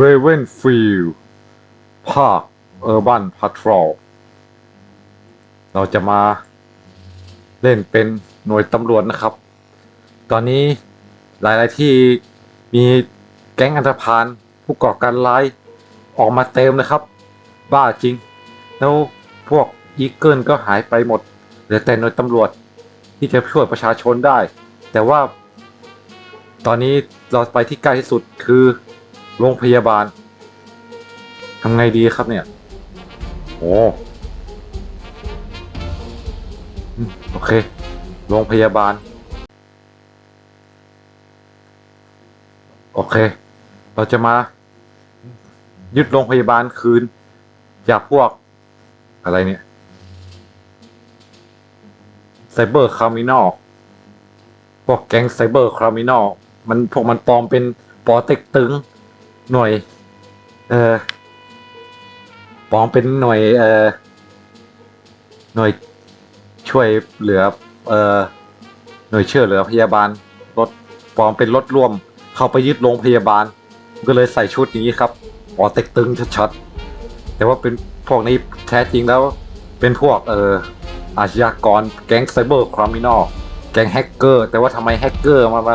Ravenfield ภาค Urban Patrol เราจะมาเล่นเป็นหน่วยตำรวจนะครับ ตอนนี้หลาย ๆ ที่มีแก๊งอันธพาลผู้ก่อการร้ายออกมาเต็มเลยครับ บ้าจริง แล้วพวกอีเกิลก็หายไปหมดเหลือแต่หน่วยตำรวจที่จะช่วยประชาชนได้ แต่ว่า ตอนนี้เราไปที่ใกล้ที่สุดคือ โรงพยาบาลทำไงดีครับเนี่ย โอ้โอเค โรงพยาบาล โอเค เราจะมา ยึดโรงพยาบาลคืน จากพวกอะไรเนี่ยไซเบอร์คามินอลพวกแก๊งไซเบอร์คามินอลมันพวกมันปลอมเป็นปอเต็กตึง หน่วย เออปอมเป็นหน่วย เออหน่วยช่วยเหลือ เออหน่วยช่วยเหลือพยาบาลรถปอมเป็นรถร่วม เข้าไปยึดโรงพยาบาล ก็เลยใส่ชุดนี้ครับปอเต็กตึงชัดๆแต่ว่าเป็นพวกนี้แท้จริงแล้ว เป็นพวกเอออาชญากรแก๊งไซเบอร์คริมินอลแก๊งแฮกเกอร์ แต่ว่าทำไมแฮกเกอร์มามา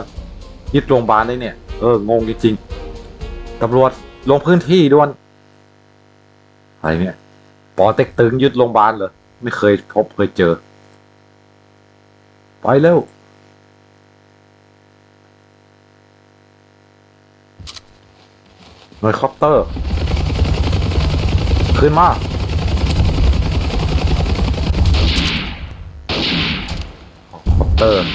ยึดโรงพยาบาลได้เนี่ย เออ งงจริงๆ ตำรวจลงพื้นที่ด่วนอะไรเนี่ยปอเต็กตึงยึดโรงพยาบาลเหรอไม่เคยพบเคยเจอ ไปเร็วหน่วยคอปเตอร์ ขึ้นมาคอปเตอร์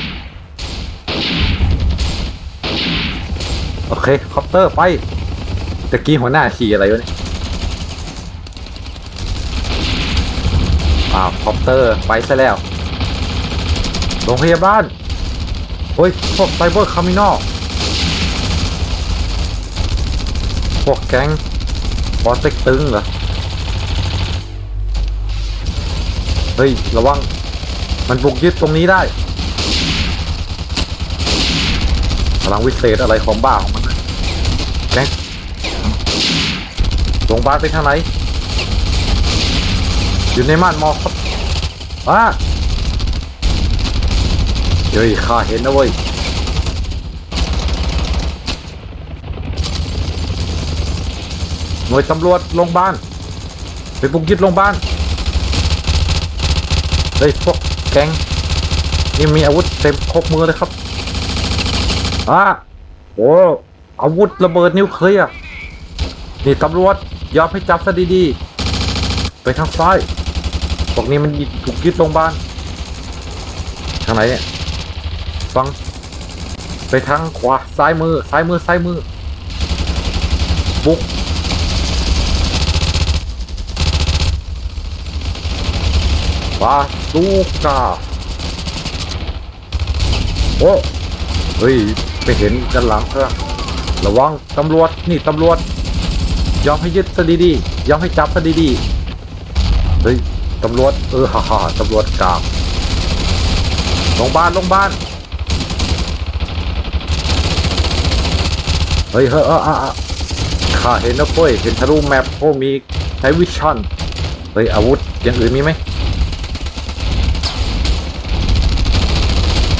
โอเคคอปเตอร์ไป ตะกี้หัวหน้าขี่อะไรวะเนี่ยอ้าวคอปเตอร์ไปซะแล้ว โรงพยาบาลโอ้ยพวกไซเบอร์คามินอลพวกแก๊งบอสเต็กตึงเหรอ เฮ้ย ระวัง มันบุกยึดตรงนี้ได้พลังวิเศษอะไรของบ้าของมัน รงพยาบาลไปทางไหน อยู่ในม่านมอครับอ่าเฮ้ยข้าเห็นนะเว้ยหน่วยตำรวจโรงพยาบาลไปบุกยึดโรงพยาบาลเฮ้ยพวกแก๊งนี่มีอาวุธเต็มครบมือเลยครับอ่าโอ้อาวุธระเบิดนิวเคลียร์นี่ตำรวจ ยอมให้จับซะดีๆ ไปทางซ้ายพวกนี้มันถูกยึดโรงพยาบาลทางไหนเนี่ยฟัง ไปทางขวาซ้ายมือซ้ายมือซ้ายมือ บุกบาซูกาโอ้เฮ้ย ไปเห็นกันหลังเถอะระวังตำรวจ นี่ตำรวจ ยอมให้ยึดซะดีๆยอมให้จับซะดีๆเฮ้ยตำรวจเออฮ่าฮ่าตำรวจกลางโรงพยาบาลโรงพยาบาลเฮ้ยเฮ้ยเอออะอะข้าเห็นนะเฟ้ยเห็นทะลุแมปโอ้มีใช้วิชั่นเฮ้ยอาวุธอย่างอื่นมีไหม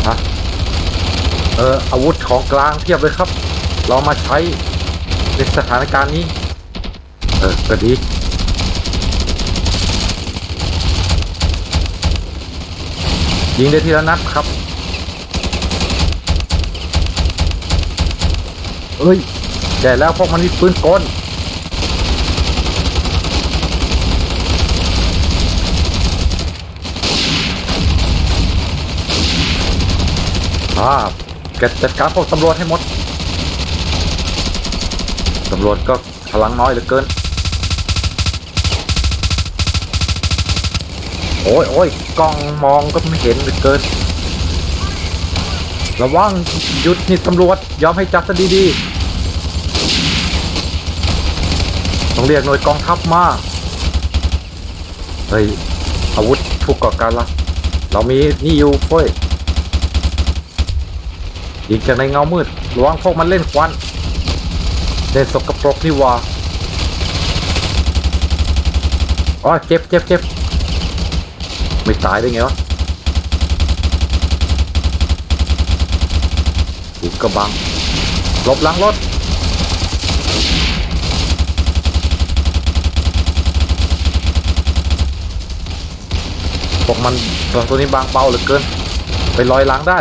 ฮะเอออาวุธของกลางเทียบเลยครับ เรามาใช้ในสถานการณ์นี้ เออก็ดียิงได้ทีละนัดครับ เอ้ยแก่แล้วพวกมันมีปืนกลอ่าแกจัดการพวกตำรวจให้หมด ตำรวจก็พลังน้อยเหลือเกิน โอ้ยโอ้ยกล้องมองก็ไม่เห็นเหลือเกิน ระวังหยุดนี่ตำรวจ ยอมให้จับซะดีๆ ต้องเรียกหน่วยกองทัพมา เฮ้ย อาวุธถูกก่อการละเรามีนี่อยู่เฟ้ยยิงจากในเงามืดระวังพวกมันเล่นควัน เล่นสกปรกนี่ว่าอ๋อเจ็บเจ็บเจ็บ ไม่ตายได้ไงวะถูกกระบังลบหลังรถพวกมันตัวนี้บางเบาเหลือเกิน ไปลอยหลังได้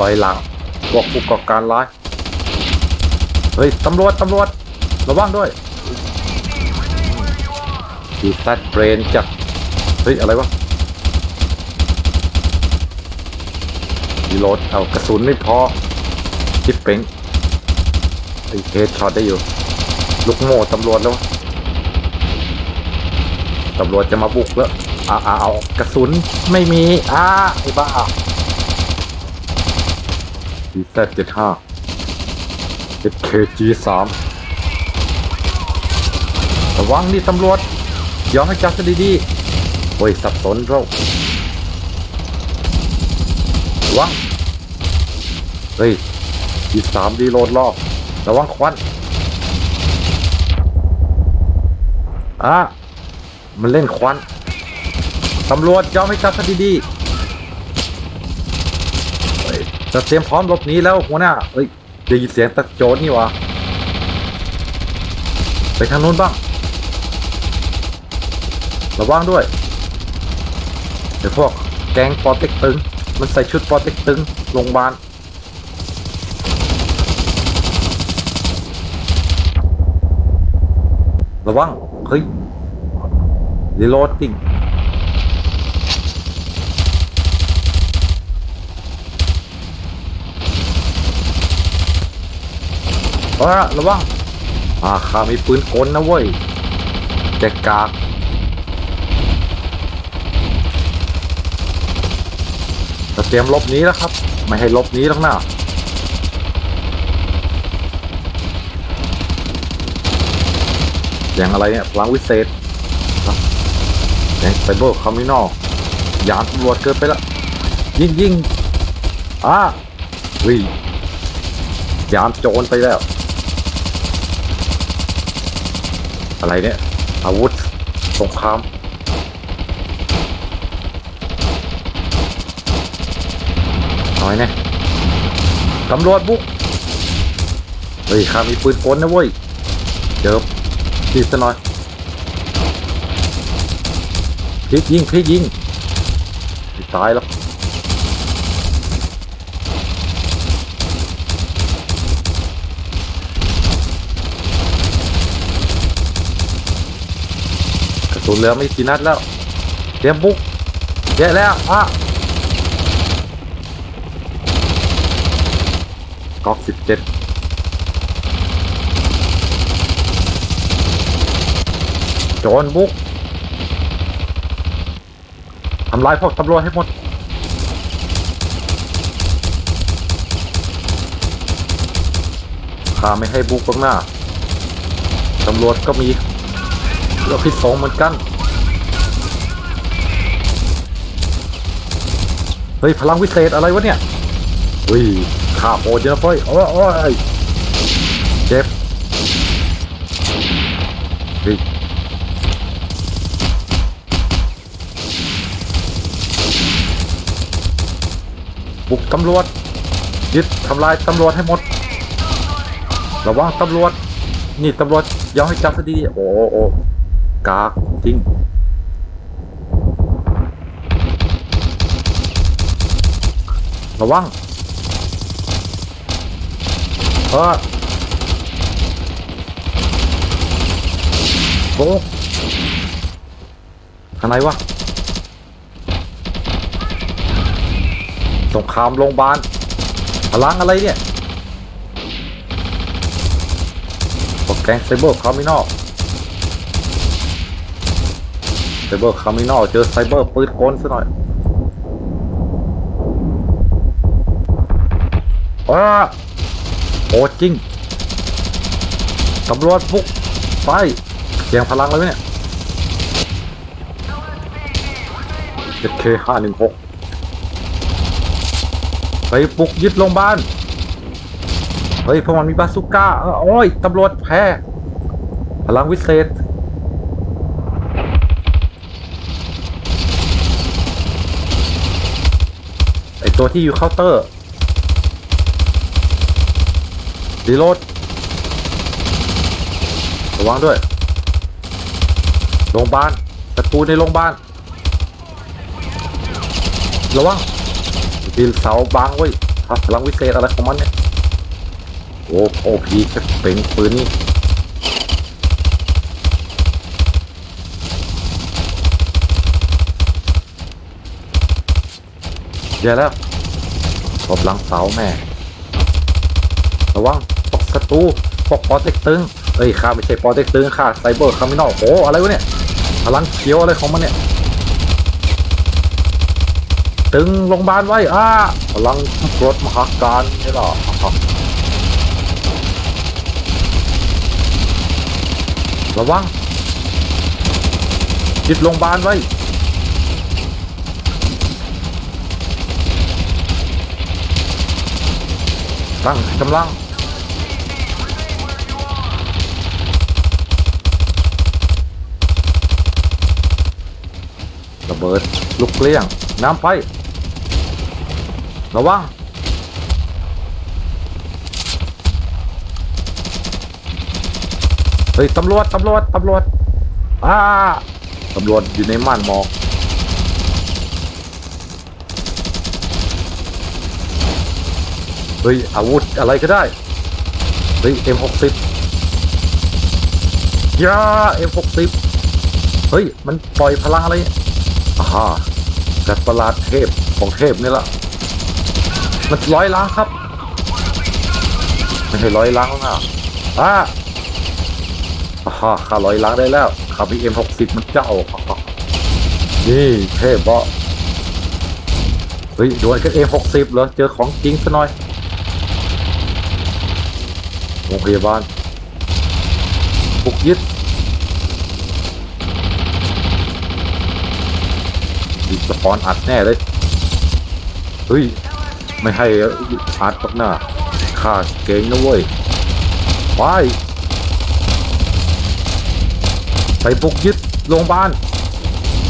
ลอยหลังพวกผู้ก่อการร้าย เฮ้ย ตำรวจ ตำรวจ ระวังด้วย ดีแซดเบรนจัดเฮ้ย อะไรวะดีโหลดเอากระสุนไม่พอจิบเป่งไอ้เฮดช็อตได้อยู่ ลูกโม่ตำรวจแล้ววะตำรวจจะมาบุกแล้วอ่าอ่าเอากระสุนไม่มีอ่าไอ้บ้าดีแซดเจ็ดห้าเจ็ดเคจีสามระวังนี่ตำรวจ ยอมให้จับซะดีๆโอ้ยสับสนเราระวัง เฮ้ยยีสามดีโหลดรอบระวังควันอะมันเล่นควันตำรวจยอมให้จับซะดีๆเฮ้ยจะเตรียมพร้อมหลบหนีแล้วหัวหน้าเฮ้ยได้ยินเสียงตะโจนนี่วะไปทางนู้นบ้าง ระวังด้วย เดี๋ยวพวกแก๊งปอเต็กตึง มันใส่ชุดปอเต็กตึงโรงพยาบาลระวัง เฮ้ยรีโหลดติงเอาละระวังอาข้ามีปืนกลนะเว้ยแจกกากจะเตรียมลบนี้แล้วครับ ไม่ให้ลบนี้แล้วนะอย่างอะไรเนี่ยพลังวิเศษแก๊งไซเบอร์คอมมินอลยานตำรวจเกินไปล้วยิงยิงอ่าวิยานโจรไปแล้ว อะไรเนี่ย อาวุธสงคราม น้อยนี่ตำรวจบุกเฮ้ยข้ามีปืนกลนะเว้ยเจอทีซะหน่อยพลิกยิงพลิกยิงตายแล้วกระสุนเหลือไม่กี่นัดแล้วเตรียมบุกแย่แล้วอะ ก๊อกสิบเจ็ดโจรบุกทำลายพวกตำรวจให้หมด ข้าไม่ให้บุกข้างหน้า ตำรวจก็มีเรื่องพิษสงเหมือนกัน เฮ้ย พลังวิเศษอะไรวะเนี่ย อุ้ย ข้าโหดเยอะเฟ้ยโอ้ยโอ้ยเจ็บเฮ้ยบุกตำรวจยึดทำลายตำรวจให้หมด ระวังตำรวจ นี่ตำรวจยอมให้จับซะดีโอ้โอ้กากจริงระวัง เอโอ้ข้างในวะสงครามโรงพยาบาลพลังอะไรเนี่ยพวกแก๊งไซเบอร์คามินอลไซเบอร์คามินอลเจอไซเบอร์ปืนกลซะหน่อยอ้า โอ้จริงตำรวจบุกไปเสียงพลังเลยเนี่ย SK ห้าหนึ่งหกไปปลุกยึดโรงพยาบาล เฮ้ยพวกมันมีบาซูก้าโอ้ยตำรวจแพ้พลังวิเศษ ไอตัวที่อยู่เคาน์เตอร์ รีโหลดระวังด้วยโรงพยาบาลศัตรูในโรงพยาบาลระวังปีนเสาบางไว้ครับพลังวิเศษอะไรของมันเนี่ยโอ้โอพีจะเป็นปืนนี่เดี๋ยวแล้วตบหลังเสาแม่ระวัง ศัตรูปกปอเต็กตึงเอ้ยข้าไม่ใช่ปอเต็กตึงข้าไซเบอร์คามินอลโอ้อะไรวะเนี่ยพลังเขียวอะไรของมันเนี่ยตึงโรงพยาบาลไว้อ้าพลังรถมหาการนี่หรอระวังจิตโรงพยาบาลไว้ตั้งกำลัง เบิดลูกเกลี้ยง น้ำไฟระวังเฮ้ยตำรวจตำรวจตำรวจอ่าตำรวจอยู่ในม่านหมอกเฮ้ยอาวุธอะไรก็ได้เฮ้ย M60 ยา M60 เฮ้ย มันปล่อยพลังอะไร อ่าฮะกัดประหลาดเทพของเทพนี่ละมันร้อยล้างครับ ไม่ใช่ร้อยล้างแล้วนะอ่าอาฮะข้าร้อยล้างได้แล้วข้ามี M60 มันเจ้า นี่เทพบะเฮ้ยดวลกัน M60 เหรอ เจอของจริงซะหน่อยโรงพยาบาลบุกยึด มีสปอนอัดแน่เลย เฮ้ย ไม่ให้อัดตกหน้าข้าเก่งนะเว้ยไปไปบุกยึดโรงพยาบาล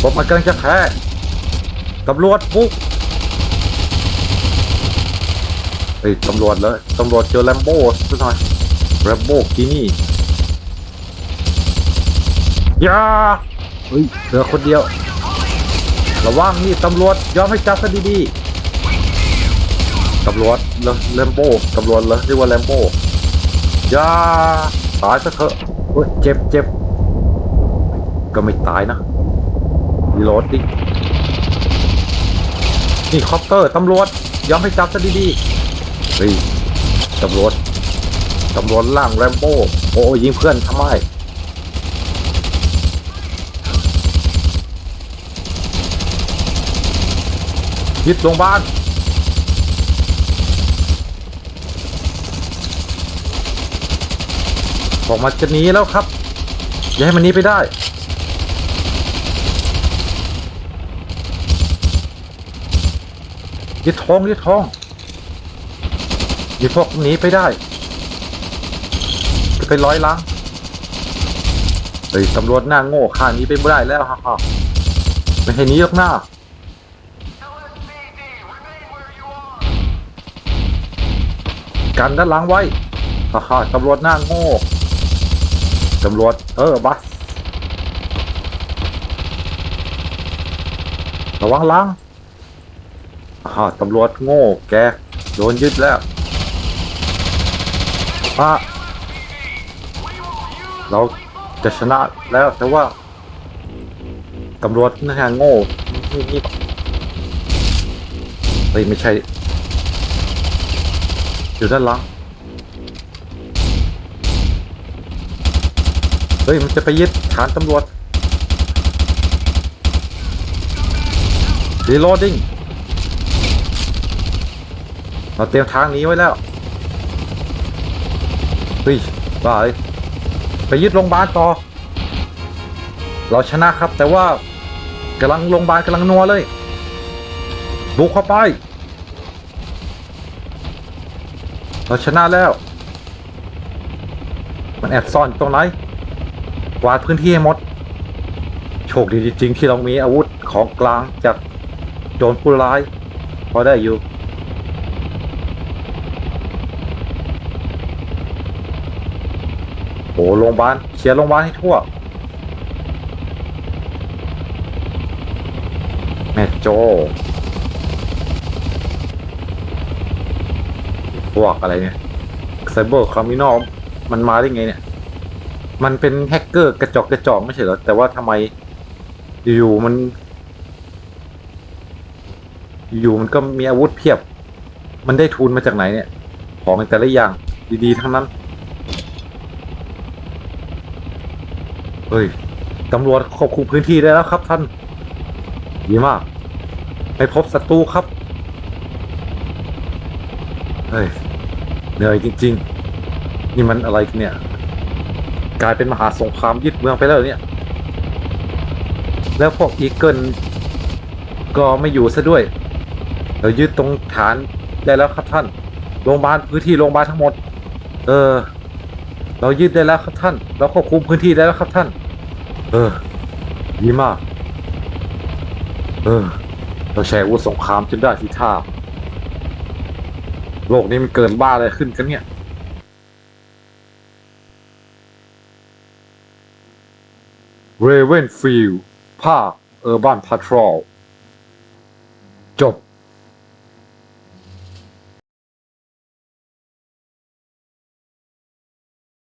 บอกมันกำลังจะแพ้ตำรวจบุกเฮ้ยตำรวจเลยตำรวจเจอแลมโบ้ซะหน่อยแรมโบกินี่ยาเฮ้ยเหลือคนเดียว ระวังนี่ตำรวจยอมให้จับซะดีๆตำรวจเลแลมโบตำรวจเลยเรียกว่าแลมโบยาตายซะเถอะเฮ้ยเจ็บเจ็บก็ไม่ตายนะรีโหลดดินี่คอปเตอร์ตำรวจยอมให้จับซะดีๆเฮ้ยตำรวจตำรวจล่างแรมโบ้โอ้ยิงเพื่อนทำไม ยึดโรงพยาบาลออกมาจะหนีแล้วครับ อย่าให้มันหนีไปได้ ยึดท้องยึดท้องยึดพวกหนีไปได้ จะไปร้อยล้างเฮ้ยตำรวจหน้าโง่ข้านี้ไปไม่ได้แล้วฮ่าฮ่าไม่ให้หนียกหน้า กันด้านหลังไว้ฮ่าฮ่าตำรวจหน้าโง่ตำรวจ เออบัสระวังหลังฮ่าตำรวจโง่แก โดนยึดแล้วอะเราจะชนะแล้วแต่ว่าตำรวจนะฮะโง่นี่ไม่ใช่ อยู่ด้านหลัง เฮ้ย มันจะไปยึดฐานตำรวจ reloading เราเตรียมทางนี้ไว้แล้ว เฮ้ยบ้าเลยไปยึดโรงพยาบาลต่อ เราชนะครับแต่ว่ากำลังโรงพยาบาลกำลังนัวเลย บุกเข้าไป เราชนะแล้ว มันแอบซ่อนตรงไหนกวาดพื้นที่ให้หมด โชคดีจริง ๆ ที่เรามีอาวุธของกลางจากโจรผู้ร้าย พอได้อยู่ โอ้โรงพยาบาลเคลียร์โรงพยาบาลให้ทั่ว แม่โจ พวกอะไรเนี่ยไซเบอร์คริมินอลมันมาได้ไงเนี่ย มันเป็นแฮกเกอร์กระจอกกระจอกไม่ใช่เหรอ แต่ว่าทำไมอยู่ๆมัน อยู่ๆมันก็มีอาวุธเพียบ มันได้ทุนมาจากไหนเนี่ย ของแต่ละอย่างดีๆ ทั้งนั้น เฮ้ยตำรวจควบคุมพื้นที่ได้แล้วครับท่าน ดีมาก ไม่พบศัตรูครับ เฮ้ยเหนื่อยจริง ๆ นี่มันอะไรกันเนี่ย กลายเป็นมหาสงครามยึดเมืองไปแล้วเหรอเนี่ย แล้วพวกอีเกิลก็ไม่อยู่ซะด้วยเรายึดตรงฐานได้แล้วครับท่าน โรงพยาบาลพื้นที่โรงพยาบาลทั้งหมด เออ เรายึดได้แล้วครับท่าน เราควบคุมพื้นที่ได้แล้วครับท่าน เออ ดีมาก เออ เราใช้อาวุธสงครามจนได้ที่ท่า โลกนี้มันเกินบ้าอะไรขึ้นกันเนี่ย Ravenfield ภาค Urban Patrol จบ